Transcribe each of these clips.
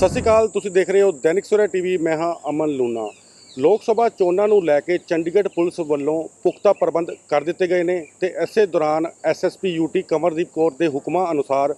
ਸਤਿ ਸ਼੍ਰੀ ਅਕਾਲ, ਤੁਸੀਂ ਦੇਖ ਰਹੇ ਹੋ ਦੈਨਿਕ ਸਵੇਰਾ ਟੀਵੀ, ਮੈਂ ਹਾਂ ਅਮਨ ਲੂਨਾ ਲੋਕ ਸਭਾ ਚੋਣਾਂ ਨੂੰ ਲੈ ਕੇ ਚੰਡੀਗੜ੍ਹ ਪੁਲਿਸ ਵੱਲੋਂ ਪੁਖਤਾ ਪ੍ਰਬੰਧ ਕਰ ਦਿੱਤੇ ਗਏ ਨੇ ਤੇ ਇਸੇ ਦੌਰਾਨ ਐਸਐਸਪੀ ਯੂਟੀ ਕਮਰਦੀਪ ਕੌਰ ਦੇ ਹੁਕਮਾਂ ਅਨੁਸਾਰ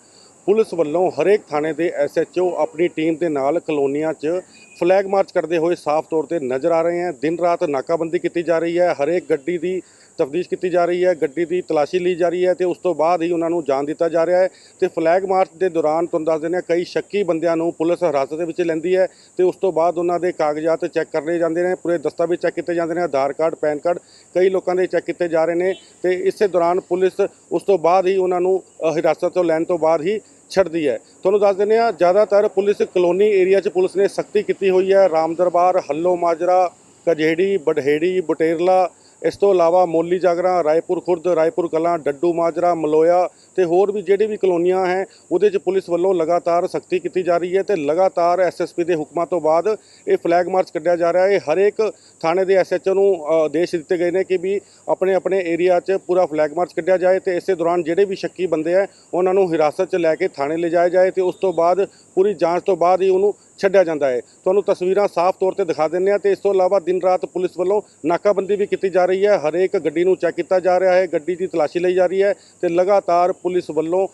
ਪੁਲਿਸ ਵੱਲੋਂ ਹਰੇਕ ਥਾਣੇ ਦੇ ਐਸਐਚਓ ਆਪਣੀ ਟੀਮ ਦੇ ਨਾਲ ਕਲੋਨੀਆਂ 'ਚ ਫਲੈਗ ਮਾਰਚ ਕਰਦੇ ਹੋਏ ਸਾਫ਼ ਤੌਰ ਤੇ ਨਜ਼ਰ ਆ ਰਹੇ ਹਨ ਦਿਨ ਰਾਤ ਨਾਕਾਬੰਦੀ ਕੀਤੀ ਜਾ ਰਹੀ ਹੈ। ਹਰੇਕ ਗੱਡੀ ਦੀ ਤਫਤੀਸ਼ ਕੀਤੀ ਜਾ ਰਹੀ ਹੈ। ਗੱਡੀ ਦੀ ਤਲਾਸ਼ੀ ਲਈ ਜਾ ਰਹੀ ਹੈ ਤੇ ਉਸ ਤੋਂ ਬਾਅਦ ਹੀ ਉਹਨਾਂ ਨੂੰ ਜਾਣ ਦਿੱਤਾ ਜਾ ਰਿਹਾ ਹੈ ਤੇ ਫਲੈਗ ਮਾਰਚ ਦੇ ਦੌਰਾਨ ਤੁਹਾਨੂੰ ਦੱਸ ਦਿੰਦੇ ਹਾਂ, ਕਈ ਸ਼ੱਕੀ ਬੰਦਿਆਂ ਨੂੰ ਪੁਲਿਸ ਹਿਰਾਸਤ ਦੇ ਵਿੱਚ ਲੈਂਦੀ ਹੈ ਤੇ ਉਸ ਤੋਂ ਬਾਅਦ ਉਹਨਾਂ ਦੇ ਕਾਗਜ਼ਾਤ ਚੈੱਕ ਕਰ ਜਾਂਦੇ ਨੇ, ਪੂਰੇ ਦਸਤਾਵੇਜ਼ ਚੈੱਕ ਕੀਤੇ ਜਾਂਦੇ ਨੇ, ਆਧਾਰ ਕਾਰਡ, ਪੈਨ ਕਾਰਡ ਕਈ ਲੋਕਾਂ ਦੇ ਚੈੱਕ ਕੀਤੇ ਜਾ ਰਹੇ ਨੇ ਤੇ ਇਸੇ ਦੌਰਾਨ ਪੁਲਿਸ ਉਸ ਤੋਂ ਬਾਅਦ ਹੀ ਉਹਨਾਂ ਨੂੰ ਹਿਰਾਸਤ ਤੋਂ ਲੈਣ ਤੋਂ ਬਾਅਦ ਹੀ ਛੱਡਦੀ ਹੈ। ਤੁਹਾਨੂੰ ਦੱਸ ਦਿੰਦੇ ਹਾਂ, ਜ਼ਿਆਦਾਤਰ ਪੁਲਿਸ ਕਲੋਨੀ ਏਰੀਆ 'ਚ ਪੁਲਿਸ ਨੇ ਸਖਤੀ ਕੀਤੀ ਹੋਈ ਹੈ। ਰਾਮ ਦਰਬਾਰ, ਹੱਲੋ ਮਾਜਰਾ, ਕਜੇੜੀ, ਬਡਹੇੜੀ, ਬਟੇਰਲਾ ਇਸ ਤੋਂ ਇਲਾਵਾ ਮੋਲੀ ਜਾਗਰਾ, ਰਾਏਪੁਰ ਖੁਰਦ, ਰਾਏਪੁਰ ਕਲਾਂ, ਡੱਡੂ ਮਾਜਰਾ, ਮਲੋਇਆ ਤੇ ਹੋਰ ਵੀ ਜਿਹੜੇ ਵੀ ਕਲੋਨੀਆਂ ਹੈ, ਉਹਦੇ 'ਚ ਪੁਲਿਸ ਵੱਲੋਂ ਲਗਾਤਾਰ ਸਖਤੀ ਕੀਤੀ ਜਾ ਰਹੀ ਹੈ ਤੇ ਲਗਾਤਾਰ ਐਸਐਸਪੀ ਦੇ ਹੁਕਮਾਂ ਤੋਂ ਬਾਅਦ ਇਹ ਫਲੈਗ ਮਾਰਚ ਕੱਢਿਆ ਜਾ ਰਿਹਾ ਹੈ। ਹਰੇਕ ਥਾਣੇ ਦੇ ਐਸਐਚਓ ਨੂੰ ਆਦੇਸ਼ ਦਿੱਤੇ ਗਏ ਨੇ ਕਿ ਵੀ ਆਪਣੇ ਆਪਣੇ ਏਰੀਆ 'ਚ ਪੂਰਾ ਫਲੈਗ ਮਾਰਚ ਕੱਢਿਆ ਜਾਏ ਤੇ ਇਸੇ ਦੌਰਾਨ ਜਿਹੜੇ ਵੀ ਸ਼ੱਕੀ ਬੰਦੇ ਆ ਉਹਨਾਂ ਨੂੰ ਹਿਰਾਸਤ 'ਚ ਲੈ ਕੇ ਥਾਣੇ ਲਿਜਾਇਆ ਜਾਏ ਤੇ ਉਸ ਤੋਂ ਬਾਅਦ ਪੂਰੀ ਜਾਂਚ ਤੋਂ ਬਾਅਦ ਹੀ ਉਹਨੂੰ ਛੱਡਿਆ ਜਾਂਦਾ ਹੈ। ਤੁਹਾਨੂੰ ਤਸਵੀਰਾਂ ਸਾਫ਼ ਤੌਰ ਤੇ ਦਿਖਾ ਦਿੰਦੇ ਆ ਤੇ ਇਸ ਤੋਂ ਇਲਾਵਾ ਦਿਨ ਰਾਤ ਪੁਲਿਸ ਵੱਲੋਂ ਨਾਕਾਬੰਦੀ ਵੀ ਕੀਤੀ ਜਾ ਰਹੀ ਹੈ। ਹਰੇਕ ਗੱਡੀ ਨੂੰ ਚੈੱਕ ਕੀਤਾ ਜਾ ਰਿਹਾ ਹੈ, ਗੱਡੀ ਦੀ ਤਲਾਸ਼ੀ ਲਈ ਜਾ ਰਹੀ ਹੈ ਤੇ ਲਗਾਤਾਰ ਪੁਲਿਸ ਵੱਲੋਂ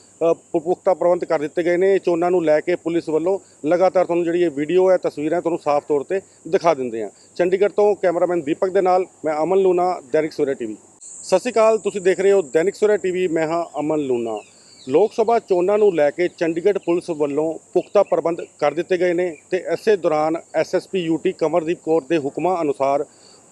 ਪੁਖਤਾ ਪ੍ਰਬੰਧ ਕਰ ਦਿੱਤੇ ਗਏ ਨੇ। ਚੋਣਾਂ ਨੂੰ ਲੈ ਕੇ ਪੁਲਿਸ ਵੱਲੋਂ ਲਗਾਤਾਰ ਤੁਹਾਨੂੰ ਜਿਹੜੀ ਇਹ ਵੀਡੀਓ ਹੈ, ਤਸਵੀਰਾਂ ਤੁਹਾਨੂੰ ਸਾਫ਼ ਤੌਰ ਤੇ ਦਿਖਾ ਦਿੰਦੇ ਆ ਚੰਡੀਗੜ੍ਹ ਤੋਂ ਕੈਮਰਾਮੈਨ ਦੀਪਕ ਦੇ ਨਾਲ ਮੈਂ ਅਮਨ ਲੂਨਾ ਦੈਨਿਕ ਸਵੇਰਾ ਟੀਵੀ। ਸਤਿ ਸ਼੍ਰੀ ਅਕਾਲ, ਤੁਸੀਂ ਦੇਖ ਰਹੇ ਹੋ ਦੈਨਿਕ ਸਵੇਰਾ ਟੀਵੀ। ਮੈਂ ਹਾਂ ਅਮਨ ਲੂਨਾ ਲੋਕ ਸਭਾ ਚੋਣਾਂ ਨੂੰ ਲੈ ਕੇ ਚੰਡੀਗੜ੍ਹ ਪੁਲਿਸ ਵੱਲੋਂ ਪੁਖਤਾ ਪ੍ਰਬੰਧ ਕਰ ਦਿੱਤੇ ਗਏ ਨੇ ਤੇ ਇਸੇ ਦੌਰਾਨ ਐਸਐਸਪੀ ਯੂਟੀ ਕਮਰਦੀਪ ਕੌਰ ਦੇ ਹੁਕਮਾਂ ਅਨੁਸਾਰ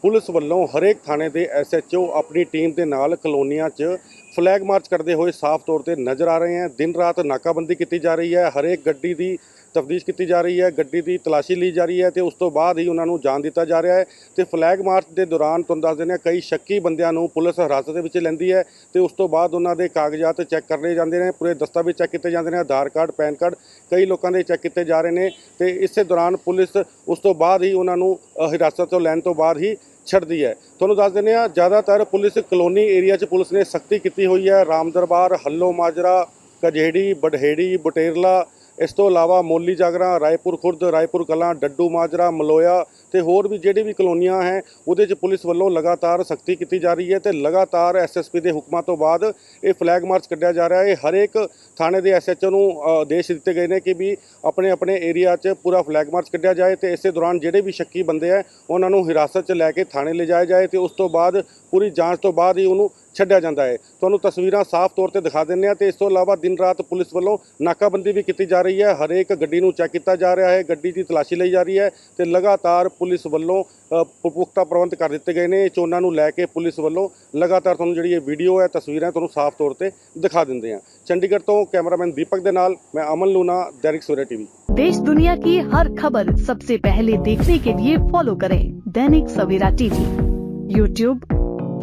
ਪੁਲਿਸ ਵੱਲੋਂ ਹਰੇਕ ਥਾਣੇ ਦੇ ਐਸਐਚਓ ਆਪਣੀ ਟੀਮ ਦੇ ਨਾਲ ਕਲੋਨੀਆਂ 'ਚ ਫਲੈਗ ਮਾਰਚ ਕਰਦੇ ਹੋਏ ਸਾਫ਼ ਤੌਰ ਤੇ ਨਜ਼ਰ ਆ ਰਹੇ ਹਨ ਦਿਨ ਰਾਤ ਨਾਕਾਬੰਦੀ ਕੀਤੀ ਜਾ ਰਹੀ ਹੈ। ਹਰੇਕ ਗੱਡੀ ਦੀ ਤਫਤੀਸ਼ ਕੀਤੀ ਜਾ ਰਹੀ ਹੈ। ਗੱਡੀ ਦੀ ਤਲਾਸ਼ੀ ਲਈ ਜਾ ਰਹੀ ਹੈ ਤੇ ਉਸ ਤੋਂ ਬਾਅਦ ਹੀ ਉਹਨਾਂ ਨੂੰ ਜਾਣ ਦਿੱਤਾ ਜਾ ਰਿਹਾ ਹੈ ਤੇ ਫਲੈਗ ਮਾਰਚ ਦੇ ਦੌਰਾਨ ਤੁਹਾਨੂੰ ਦੱਸ ਦਿੰਦੇ ਹਾਂ, ਕਈ ਸ਼ੱਕੀ ਬੰਦਿਆਂ ਨੂੰ ਪੁਲਿਸ ਹਿਰਾਸਤ ਦੇ ਵਿੱਚ ਲੈਂਦੀ ਹੈ ਤੇ ਉਸ ਤੋਂ ਬਾਅਦ ਉਹਨਾਂ ਦੇ ਕਾਗਜ਼ਾਤ ਚੈੱਕ ਕਰ ਲਏ ਜਾਂਦੇ ਨੇ, ਪੂਰੇ ਦਸਤਾਵੇਜ਼ ਚੈੱਕ ਕੀਤੇ ਜਾਂਦੇ ਨੇ, ਆਧਾਰ ਕਾਰਡ, ਪੈਨ ਕਾਰਡ, ਕਈ ਲੋਕਾਂ ਦੇ ਚੈੱਕ ਕੀਤੇ ਜਾ ਰਹੇ ਨੇ ਤੇ ਇਸੇ ਦੌਰਾਨ ਪੁਲਿਸ ਉਸ ਤੋਂ ਬਾਅਦ ਹੀ ਉਹਨਾਂ ਨੂੰ ਹਿਰਾਸਤ ਤੋਂ ਲੈਣ ਤੋਂ ਬਾਅਦ ਹੀ ਛੱਡਦੀ ਹੈ। ਤੁਹਾਨੂੰ ਦੱਸ ਦਿੰਦੇ ਹਾਂ, ਜ਼ਿਆਦਾਤਰ ਪੁਲਿਸ ਕਲੋਨੀ ਏਰੀਆ 'ਚ ਪੁਲਿਸ ਨੇ ਸਖਤੀ ਕੀਤੀ ਹੋਈ ਹੈ। ਰਾਮ ਦਰਬਾਰ, ਹੱਲੋ ਮਾਜਰਾ, ਕਜੇੜੀ, ਬਡਹੇੜੀ, ਬਟੇਰਲਾ ਇਸ ਤੋਂ ਇਲਾਵਾ ਮੋਲੀ ਜਾਗਰਾ, ਰਾਏਪੁਰ ਖੁਰਦ, ਰਾਏਪੁਰ ਕਲਾਂ, ਡੱਡੂ ਮਾਜਰਾ, ਮਲੋਇਆ ਤੇ ਹੋਰ ਵੀ ਜਿਹੜੇ ਵੀ ਕਲੋਨੀਆਂ ਹੈ, ਉਹਦੇ 'ਚ ਪੁਲਿਸ ਵੱਲੋਂ ਲਗਾਤਾਰ ਸਖਤੀ ਕੀਤੀ ਜਾ ਰਹੀ ਹੈ ਤੇ ਲਗਾਤਾਰ ਐਸਐਸਪੀ ਦੇ ਹੁਕਮਾਂ ਤੋਂ ਬਾਅਦ ਇਹ ਫਲੈਗ ਮਾਰਚ ਕੱਢਿਆ ਜਾ ਰਿਹਾ ਹੈ। ਹਰੇਕ ਥਾਣੇ ਦੇ ਐਸਐਚਓ ਨੂੰ ਆਦੇਸ਼ ਦਿੱਤੇ ਗਏ ਨੇ ਕਿ ਵੀ ਆਪਣੇ ਆਪਣੇ ਏਰੀਆ 'ਚ ਪੂਰਾ ਫਲੈਗ ਮਾਰਚ ਕੱਢਿਆ ਜਾਏ ਤੇ ਇਸੇ ਦੌਰਾਨ ਜਿਹੜੇ ਵੀ ਸ਼ੱਕੀ ਬੰਦੇ ਆ ਉਹਨਾਂ ਨੂੰ ਹਿਰਾਸਤ 'ਚ ਲੈ ਕੇ ਥਾਣੇ ਲਿਜਾਇਆ ਜਾਏ ਤੇ ਉਸ ਤੋਂ ਬਾਅਦ ਪੂਰੀ ਜਾਂਚ ਤੋਂ ਬਾਅਦ ਹੀ ਉਹਨੂੰ ਛੱਡਿਆ ਜਾਂਦਾ ਹੈ ਤੁਹਾਨੂੰ ਤਸਵੀਰਾਂ ਸਾਫ਼ ਤੌਰ ਤੇ ਦਿਖਾ ਦਿੰਦੇ ਆ ਤੇ ਇਸ ਤੋਂ ਇਲਾਵਾ ਦਿਨ ਰਾਤ ਪੁਲਿਸ ਵੱਲੋਂ ਨਾਕਾਬੰਦੀ ਵੀ ਕੀਤੀ ਜਾ ਰਹੀ ਹੈ ਹਰੇਕ ਗੱਡੀ ਨੂੰ ਚੈੱਕ ਕੀਤਾ ਜਾ ਰਿਹਾ ਹੈ ਗੱਡੀ ਦੀ ਤਲਾਸ਼ੀ ਲਈ ਜਾ ਰਹੀ ਹੈ ਤੇ ਲਗਾਤਾਰ ਪੁਲਿਸ ਵੱਲੋਂ ਅ, ਪੁ- ਪੁਖਤਾ ਪ੍ਰਬੰਧ ਕਰ ਦਿੱਤੇ ਗਏ ਨੇ ਚੋਣਾਂ ਨੂੰ ਲੈ ਕੇ ਪੁਲਿਸ ਵੱਲੋਂ ਲਗਾਤਾਰ ਤੁਹਾਨੂੰ ਜਿਹੜੀ ਇਹ ਵੀਡੀਓ ਹੈ ਤਸਵੀਰਾਂ ਤੁਹਾਨੂੰ ਸਾਫ਼ ਤੌਰ ਤੇ ਦਿਖਾ ਦਿੰਦੇ ਆ ਚੰਡੀਗੜ੍ਹ ਤੋਂ ਕੈਮਰਾਮੈਨ ਦੀਪਕ ਦੇ ਨਾਲ ਮੈਂ ਅਮਨ ਲੂਨਾ ਦੈਨਿਕ ਸਵੇਰਾ ਟੀਵੀ देश दुनिया की हर खबर सबसे पहले देखने के लिए फॉलो करें दैनिक सवेरा टीवी यूट्यूब